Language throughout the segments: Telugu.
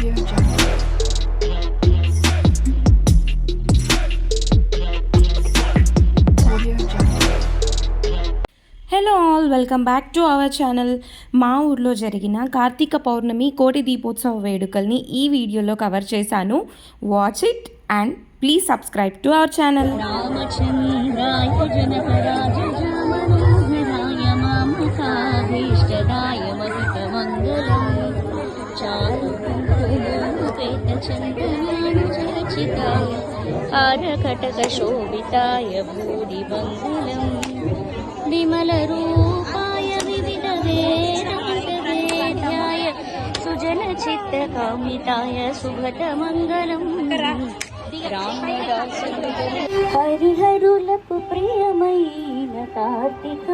Hello all welcome back to our channel మా ఊర్లో జరిగిన కార్తీక పౌర్ణమి కోటి దీపోత్సవ వేడుకల్ని ఈ వీడియోలో కవర్ చేశాను. Watch it and please subscribe to our channel आरकटकशोभिताय भूरिमङ्गलम् विमलरूपाय विविधवेद्याय सुजनचित्तकामिताय सुगतमङ्गलं श्रीरामदास हरिहरु लप प्रियमयी न कार्तिक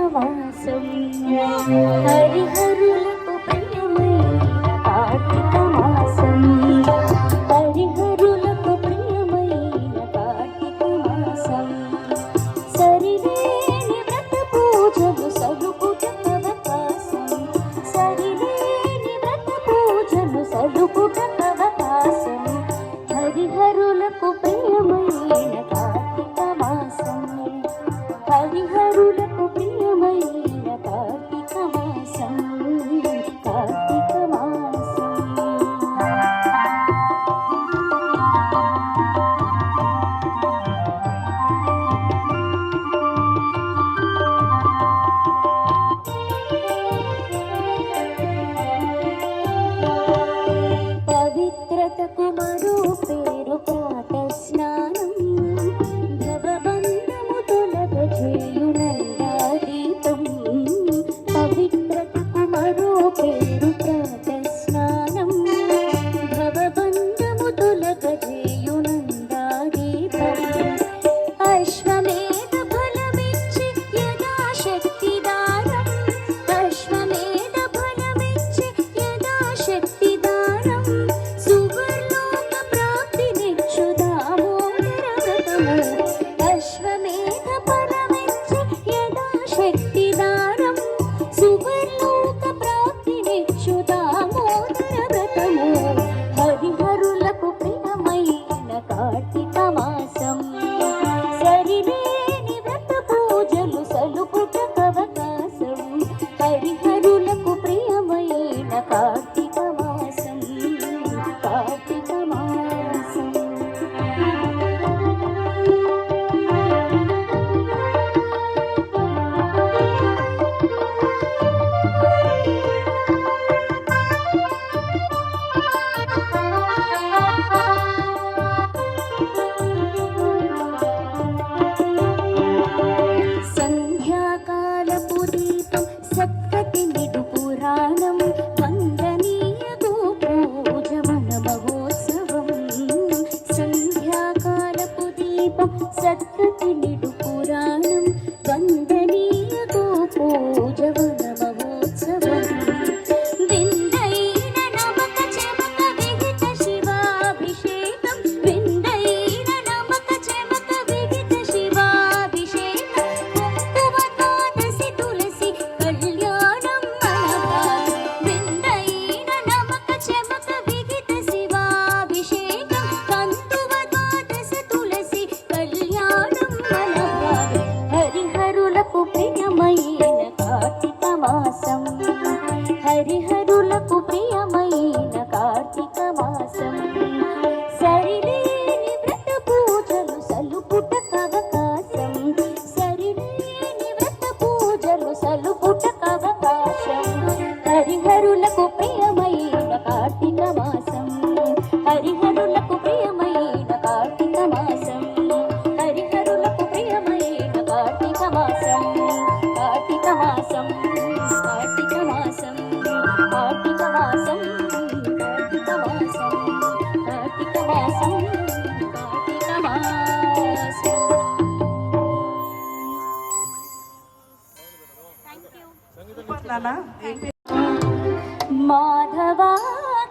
माधवा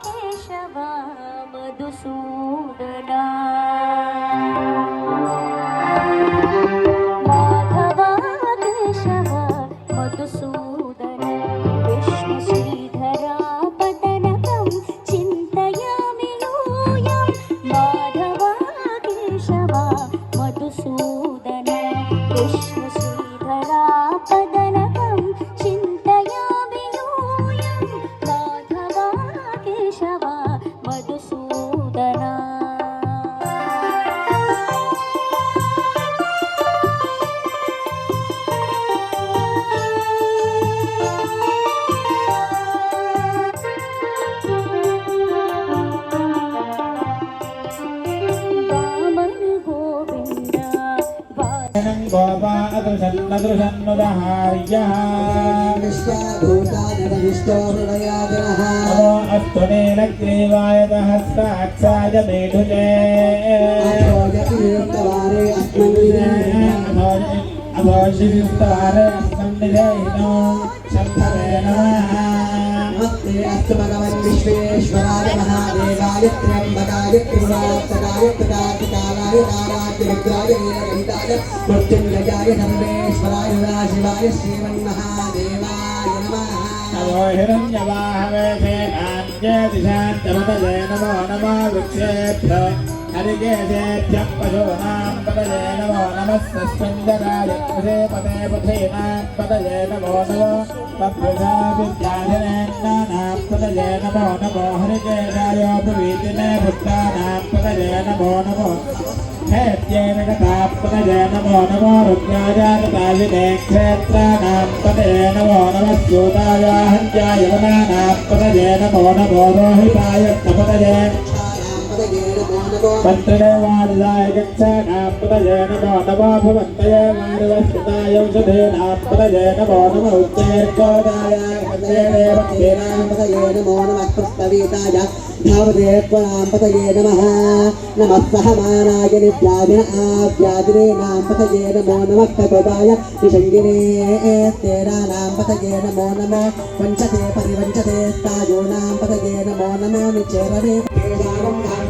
केशवा मधुसू गोपादृशन्नदृशन्नुदहार्यः विश्वाभूतानिविष्टो हृदयादिनः नमो अस्तु नीलग्रीवायतः साक्षाय मेढुले अथोयतीर्थवारे अस्मन्निरे अधोषिविस्तवारे अस्मन्निधेनो शम्भवे नमः नमस्ते अस्तु भगवन् विश्वेश्वराय महादेवाय त्र्यम्बकाय त्रिपुरान्तकाय प्रकाशिकालाय नारायणरुद्राय नीलकण्ठाय मृत्युञ्जयाय सर्वेश्वराय सदाशिवाय श्रीमन्महादेवाय नमः नमो हिरण्यवाहवेशेनान्यदिशान्तपतये नमो नमो वृक्षेभ्य हरिकेशेभ्यः पशूनां पतये नमो नमः सस्मिन्दराय कृषे पदे पथीनां पतये नमो नमो पद्भुषा विद्याधिनेन्नानां पतये नमो नमो हरिकेशायोपवीतिने भुक्तानां पतये नमो नमो हेत्येन कथापतये नमो नमो रुद्राजाततायिने क्षेत्राणां पतये नमो नमः सूताय हत्याय वनानां पतये नमो नमो रोहिताय पतये पत्रे वारिदाय गच्छानां पतये नमो नमो भवन्तये वारिवस्कृताय औषधेनां पतये नमो नमो उच्चैर्गोदाय हन्ये भक्तीनां पतये नमो नमः प्रस्तवीताय धावते त्वनां पतये नमः नमः सहमानाय नित्यादिन आव्यादिनेनां पतये नमो नमः कपदाय निषङ्गिने तेरानां पतये नमो नमो वञ्चते परिवञ्चते स्थायोनां पतये नमो नमो निचेरणे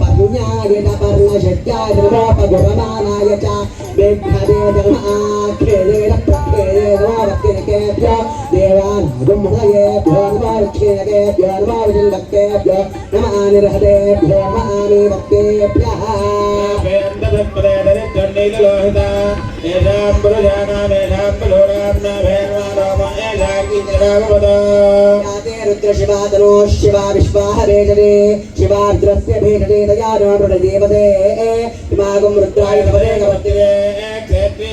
पगुण्याय न पर्णशक्त्याय नमोपगुरमानाय च वेक्षदे धर्माख्येन प्रख्येन नमोवत्यनकेभ्य देवानागुम्हृदयेभ्यो नमोवृक्षेणकेभ्यो नमोविजल्लक्तेभ्यो नम आनिर्हदेभ्यो नम आनिभक्तेभ्यः लोहिता येषां पुरुषाणां येषां पुरोराम्ना भैर्वा राम येषां किञ्चिरागवदा नमोक्षेणकेभ्यो नमोविजल्वक्तेभ्यो नम आनिर्हदेभ्यो नम आनिवक्तेभ्यः याते रुद्रशिवादनो शिवा विश्वाहरेजने शिवार्द्रस्य भेजने दयानो मृडदेवते इमागुं रुद्राय नवरे नमस्ते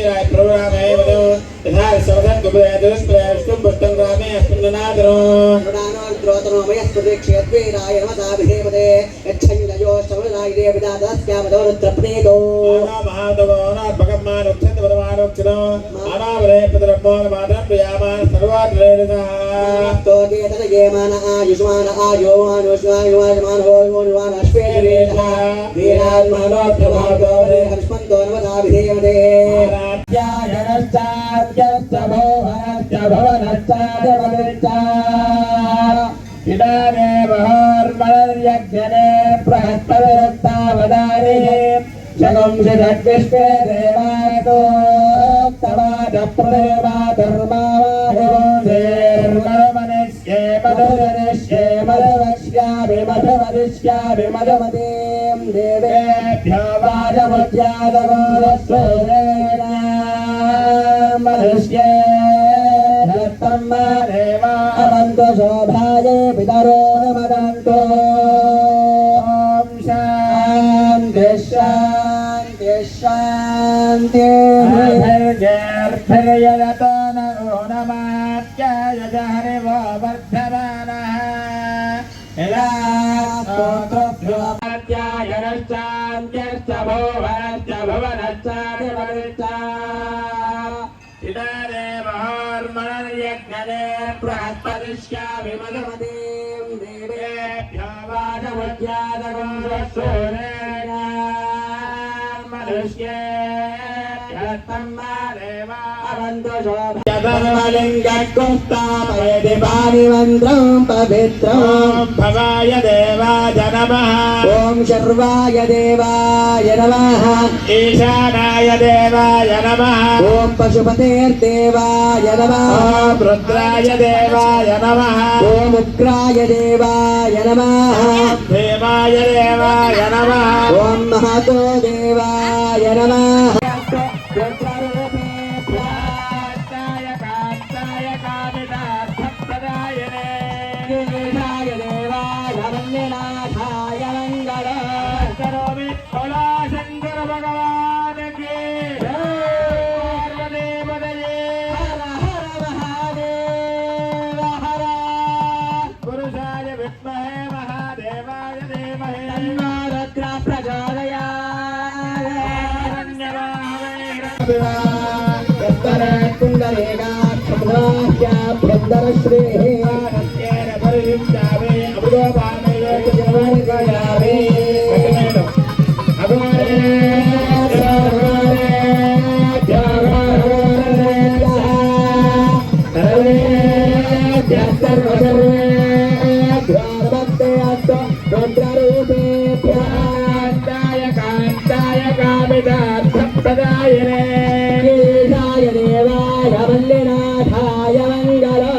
रुणानो मयस्पति क्षेत्रेराय नमता विधेमते यच्छञ्जयो श्रवणाय देवदातस्यामदो रुद्रप्रेतो तोगे तदयेमान आयुष्मान आयो आयुष्मान हो युष्मान अश्वेरेण वीरात्मनो తో నమదాభిధేయమదే రాజ్యాయనశ్చాభోహనశ్చ భవనశ్చాదవదిశ్చ ఇదానే మహోర్మలర్యజ్ఞనే ప్రహస్తవిరక్తావదాని శగం శిషడ్విష్పే దేవాతో తవాద ప్రదేవా ధర్మావాహోర్మలమనిష్యే మధురనిష్యే మధవక్ష్యాభి మధవదిష్యాభి మధవదే मनुष्ये दत्तं मा देवा अवन्तु शोभाये पितरो मदन्तु ॐ शान्ति शान्ति शान्ति भर्गर्भर्यदतो भुवनश्चादिवश्च इदानीमहर्मणर्यज्ञने बृहत्पदिष्यामि मधुमतीं देवेभ्यो वाचमज्ञातगोरसूरेण मनुष्ये तम्मा शबरमलिङ्गकुस्तापयति पाणिमन्त्रम् पवित्रम् भवाय देवाय नमः ॐ शर्वाय देवाय नमः ईशानाय देवाय नमः ॐ पशुपतेर्देवाय नमः रुद्राय देवाय नमः ॐ उग्राय देवाय नमः देवाय देवाय नमः ॐ महतो देवाय नमः देवाय देमहे तन्मारुद्रा प्रचोदयात् कुण्डलेनाक्षुभाख्या पुरन्दरश्रेः కేశాయ దేవాయ మల్లినాథాయ మంగళం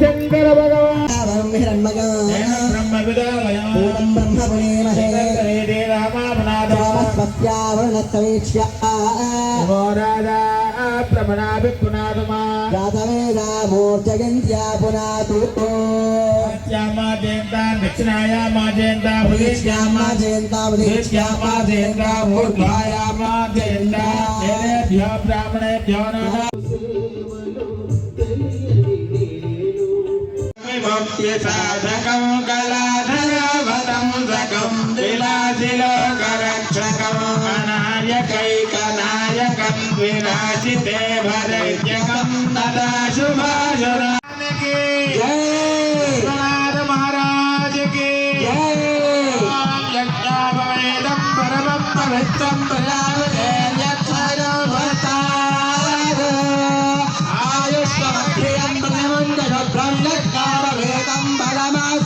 శంకర భగవాన్ బ్రహ్మవిదాలయం బ్రహ్మపుణేమహే రామానాథ రామస్పత్యావృణస్తమీక్ష్య प्रविष्ट्यामा जयन्ता दक्षिणायामा जयन्ता प्रविष्ट्यामा जयन्ता प्रविष्ट्यामा जयन्ता ऊर्ध्वायामा जयन्ता तेभ्यः ब्राह्मणेभ्यो नमः साधकं कलाधरवतं सकं विलासिलोकरक्षकम् अनायकैकनायकं विनाशिते भरैत्यकं तदा शुभाशुरा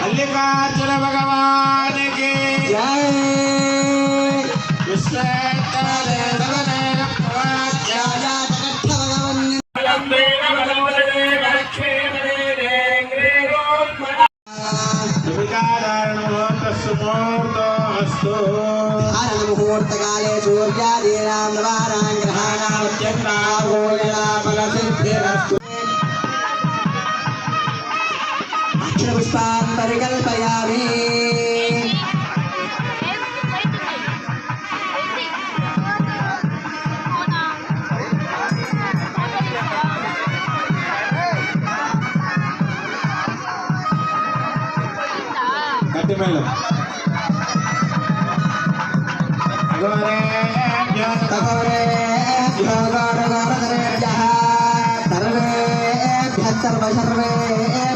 మల్లికార్జున భగవానికి జయ पुष्पान् परिकल्पयामि கட்டுமேலும் தகவரே సర్వే నమస్తే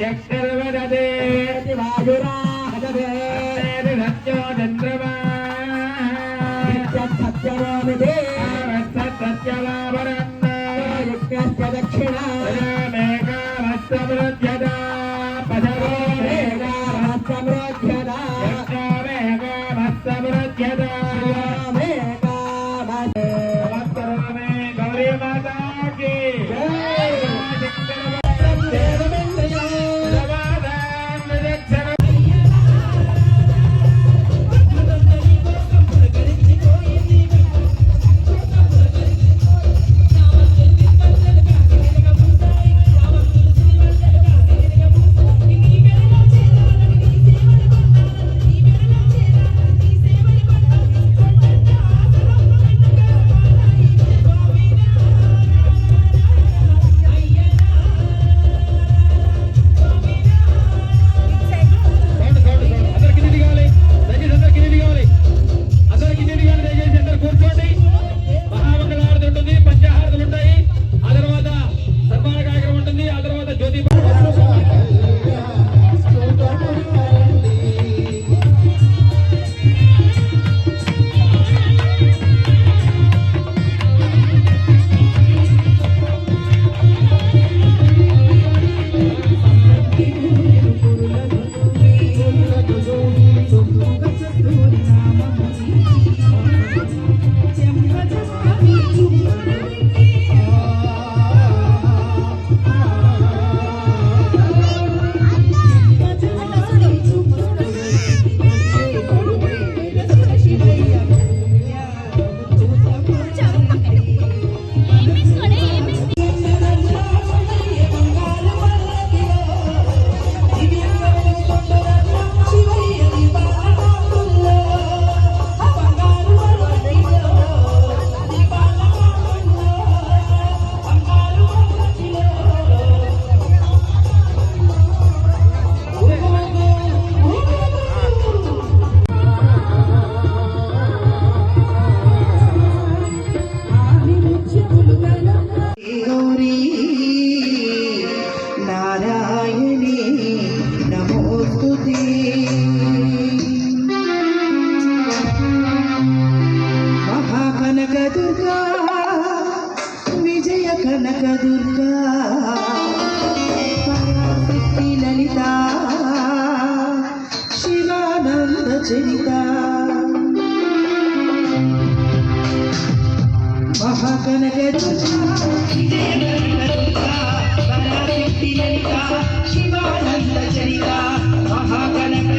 Get better. మహాగణ